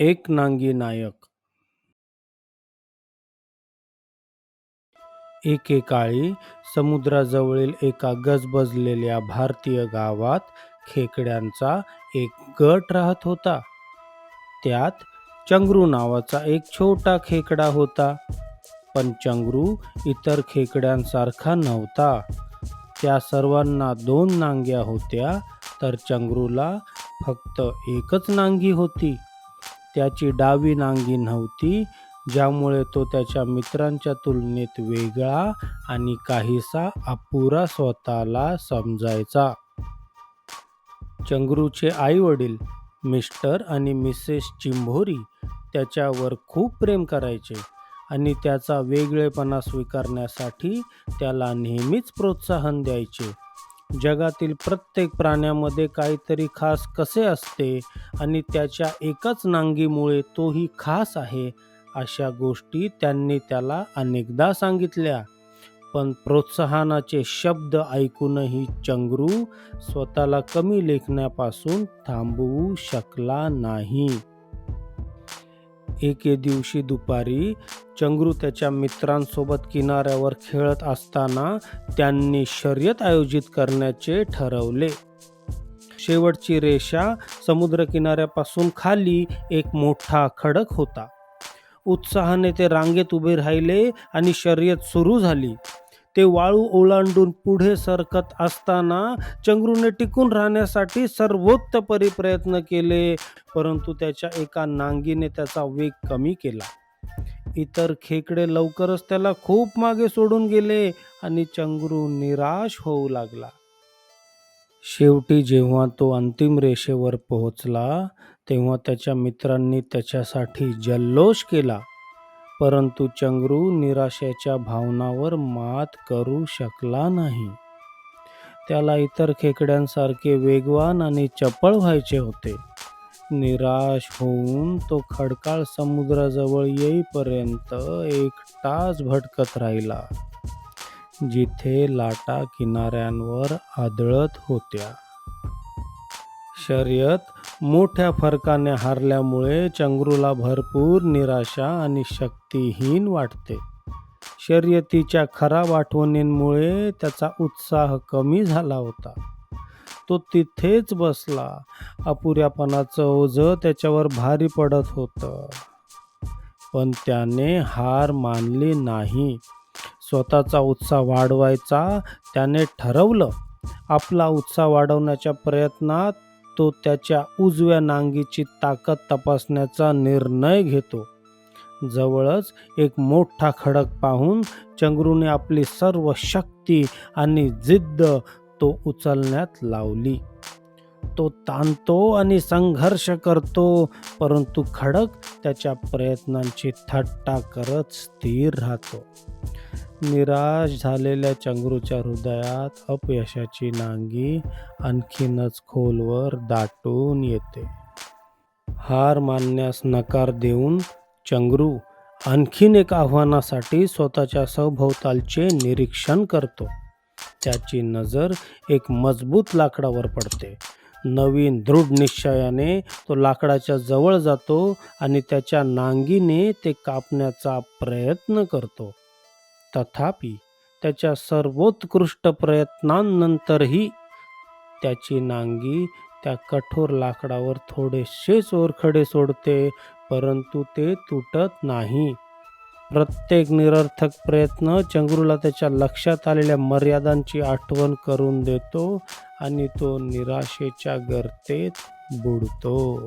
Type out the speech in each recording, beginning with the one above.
एक नांगी नायक एकेकाळी समुद्राजवळील एका गजबजलेल्या भारतीय गावात खेकड्यांचा एक गट राहत होता. त्यात चंगरू नावाचा एक छोटा खेकडा होता. पण चंगरू इतर खेकड्यांसारखा नव्हता. त्या सर्वांना दोन नांग्या होत्या तर चंगरूला फक्त एकच नांगी होती. त्याची डावी नांगी नव्हती ज्यामुळे तो त्याच्या मित्रांच्या तुलनेत वेगळा आणि काहीसा अपुरा स्वतःला समजायचा. चंगरूचे आई-वडील मिस्टर आणि मिसेस चिंभोरी त्याच्यावर खूप प्रेम करायचे आणि त्याचा वेगळेपणा स्वीकारण्यासाठी त्याला नेहमीच प्रोत्साहन द्यायचे. जगातील प्रत्येक प्राण्यामध्ये काहीतरी खास कसे असते आणि त्याच्या एकाच नांगीमुळे तोही खास आहे अशा गोष्टी त्यांनी त्याला अनेकदा सांगितल्या. पण प्रोत्साहनाचे शब्द ऐकूनही चंगरू स्वतःला कमी लेखण्यापासून थांबवू शकला नाही. एके दिवशी दुपारी चंगरू त्याच्या मित्रांसोबत किनाऱ्यावर खेळत असताना त्यांनी शर्यत आयोजित करण्याचे ठरवले. शेवटची रेषा समुद्रकिनाऱ्यापासून खाली एक मोठा खडक होता. उत्साहाने ते रांगेत उभे राहिले आणि शर्यत सुरू झाली. ते वाळू ओलांडून पुढे सरकत असताना चंगरूने टिकून राहण्यासाठी सर्वोत्तपरी प्रयत्न केले परंतु त्याच्या एका नांगीने त्याचा वेग कमी केला. इतर खेकडे लवकरच त्याला खूप मागे सोडून गेले आणि चंगरू निराश होऊ लागला. शेवटी जेव्हा तो अंतिम रेषेवर पोहोचला तेव्हा त्याच्या मित्रांनी त्याच्यासाठी जल्लोष केला. परंतु चंगरू निराशेच्या भावनावर मात करू शकला नाही. त्याला इतर खेकड्यांसारखे वेगवान आणि चपळ व्हायचे होते. निराश होऊन तो खडकाळ समुद्राजवळ येईपर्यंत एकटाच भटकत राहिला, जिथे लाटा किनाऱ्यांवर आदळत होत्या. शर्यत मोठ्या फरकाने हारल्यामुळे चंगरूला भरपूर निराशा आणि शक्तीहीन वाटते. शर्यतीच्या खराब आठवणींमुळे त्याचा उत्साह कमी झाला होता. तो तिथेच बसला. अपुऱ्यापणाचं ओझं त्याच्यावर भारी पडत होतं. पण त्याने हार मानली नाही. स्वतःचा उत्साह वाढवायचा त्याने ठरवलं. आपला उत्साह वाढवण्याच्या प्रयत्नात तो त्याच्या उजव्या नांगीची ताकद तपासण्याचा निर्णय घेतो. जवळच एक मोठा खडक पाहून चंगरूने आपली सर्व शक्ती आणि जिद्द तो उचलण्यात लावली. तो ताणतो आणि संघर्ष करतो परंतु खडक त्याच्या प्रयत्नांची थट्टा करत स्थिर राहतो. निराश झालेल्या चंगरूच्या हृदयात अपयशाची नांगी आणखीनच खोलवर दाटून येते. हार मानण्यास नकार देऊन चंगरू आणखीन एक आव्हानासाठी स्वतःच्या सभोवतालचे निरीक्षण करतो. त्याची नजर एक मजबूत लाकडावर पडते. नवीन दृढ निश्चयाने तो लाकडाच्या जवळ जातो आणि त्याच्या नांगीने ते कापण्याचा प्रयत्न करतो. तथापि, त्याच्या सर्वोत्कृष्ट प्रयत्नांनंतरही त्याची नांगी त्या कठोर लाकडावर थोडेसेच ओरखडे सोडते परंतु ते तुटत नाही. प्रत्येक निरर्थक प्रयत्न चंगरूला त्याच्या लक्षात आलेल्या मर्यादांची आठवण करून देतो आणि तो निराशेच्या गर्तेत बुडतो.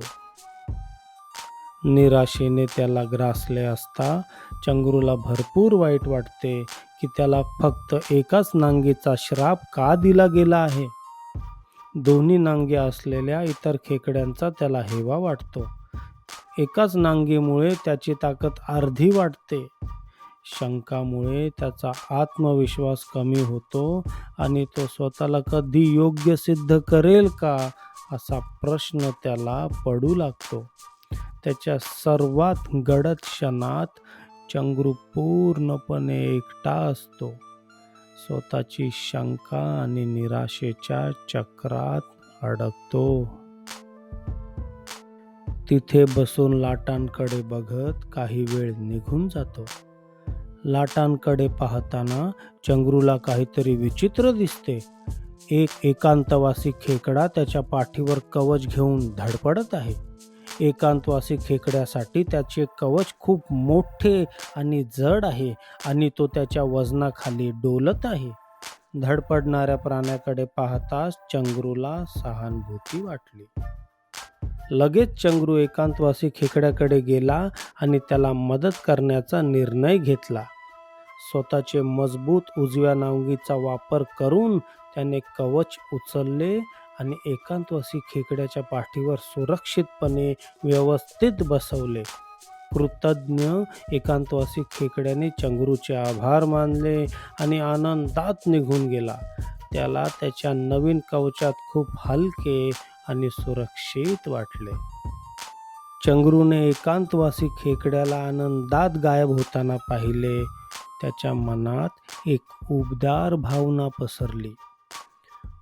निराशेने त्याला ग्रासले असता चंगरूला भरपूर वाईट वाटते की त्याला फक्त एकाच नांगीचा श्राप का दिला गेला आहे. दोन्ही नांग्या असलेल्या इतर खेकड्यांचा त्याला हेवा वाटतो. एकाच नांगीमुळे त्याची ताकद अर्धी वाटते. शंकामुळे त्याचा आत्मविश्वास कमी होतो आणि तो स्वतःला कधी योग्य सिद्ध करेल का असा प्रश्न त्याला पडू लागतो. त्याच्या सर्वात गडद क्षणात चंगरू पूर्णपणे एकटा असतो. स्वतःची शंका आणि निराशेच्या चक्रात अडकतो. तिथे बसून लाटांकडे बघत काही वेळ निघून जातो लाटांकडे पाहताना चंगरूला काहीतरी विचित्र दिसते एक एकांतवासी खेकडा त्याच्या पाठीवर कवच घेऊन धडपडत आहे एकांतवासी खेकड्यासाठी त्याचे कवच खूप मोठे आणि जड आहे आणि तो त्याच्या वजनाखाली डोलत आहे. धडपडणाऱ्या प्राण्याकडे पाहताच चंगरूला सहानुभूती वाटली. लगेच चंगरू एकांतवासी खेकड्याकडे गेला आणि त्याला मदत करण्याचा निर्णय घेतला. स्वतःचे मजबूत उजव्या नांगीचा वापर करून त्याने कवच उचलले आणि एकांतवासी खेकड्याच्या पाठीवर सुरक्षितपणे व्यवस्थित बसवले. कृतज्ञ एकांतवासी खेकड्याने चंगरूचे आभार मानले आणि आनंदात निघून गेला. त्याला त्याच्या नवीन कवचात खूप हलके आणि सुरक्षित वाटले. चंगरूने एकांतवासी खेकड्याला आनंदात गायब होताना पाहिले. त्याच्या मनात एक उबदार भावना पसरली.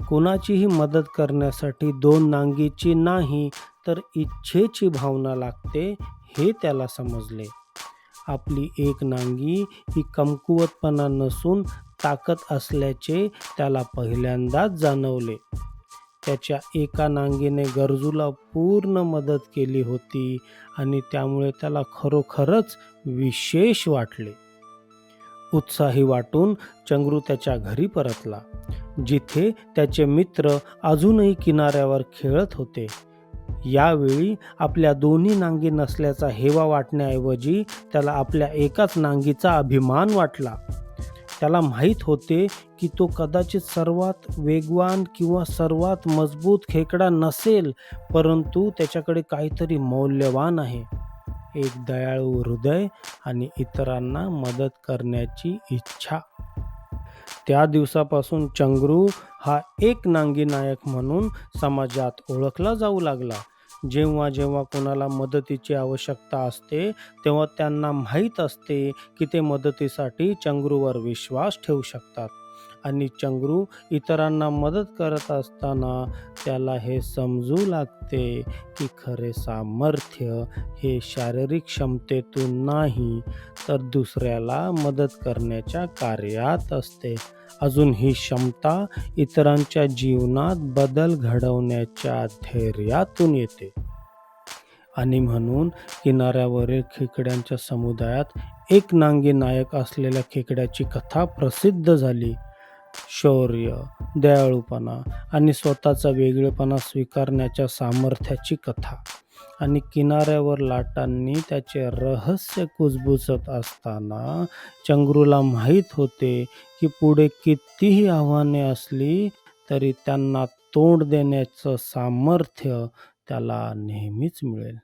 कोणाचीही मदत करण्यासाठी दोन नांगीची नाही तर इच्छेची भावना लागते हे त्याला समजले. आपली एक नांगी ही कमकुवतपणा नसून ताकद असल्याचे त्याला पहिल्यांदाच जाणवले. त्याच्या एका नांगीने गरजूला पूर्ण मदत केली होती आणि त्यामुळे त्याला खरोखरच विशेष वाटले. उत्साही वाटून चंगरू त्याच्या घरी परतला. जिथे त्याचे मित्र अजूनही किनाऱ्यावर खेळत होते. यावेळी आपल्या दोन्ही नांगी नसल्याचा हेवा वाटण्याऐवजी त्याला आपल्या एकाच नांगीचा अभिमान वाटला. त्याला माहीत होते की तो कदाचित सर्वात वेगवान किंवा सर्वात मजबूत खेकडा नसेल परंतु त्याच्याकडे काहीतरी मौल्यवान आहे. एक दयाळू हृदय आणि इतरांना मदत करण्याची इच्छा. त्या दिवसापासून चंगरू हा एक नांगी नायक म्हणून समाजात ओळखला जाऊ लागला. जेव्हा जेव्हा कोणाला मदतीची आवश्यकता असते तेव्हा त्यांना माहीत असते की ते मदतीसाठी चंगरूवर विश्वास ठेवू शकतात. आणि चंगरू इतरांना मदत करत असताना त्याला हे समजू लागते की खरे सामर्थ्य हे शारीरिक क्षमतेतून नाही तर दुसऱ्याला मदत करण्याच्या कार्यात असते. अजून ही क्षमता इतरांच्या जीवनात बदल घडवण्याच्या धैर्यातून येते. आणि म्हणून किनाऱ्यावरील खेकड्यांच्या समुदायात एक नांगी नायक असलेल्या खेकड्याची कथा प्रसिद्ध झाली. शौर्य दयाळूपणा आणि स्वतःचा वेगळेपणा स्वीकारण्याच्या सामर्थ्याची कथा. आणि किनाऱ्यावर लाटांनी त्याचे रहस्य कुजबुजत असताना चंगरूला माहीत होते की पुढे कितीही आव्हाने असली तरी त्यांना तोंड देण्याचं सामर्थ्य त्याला नेहमीच मिळेल.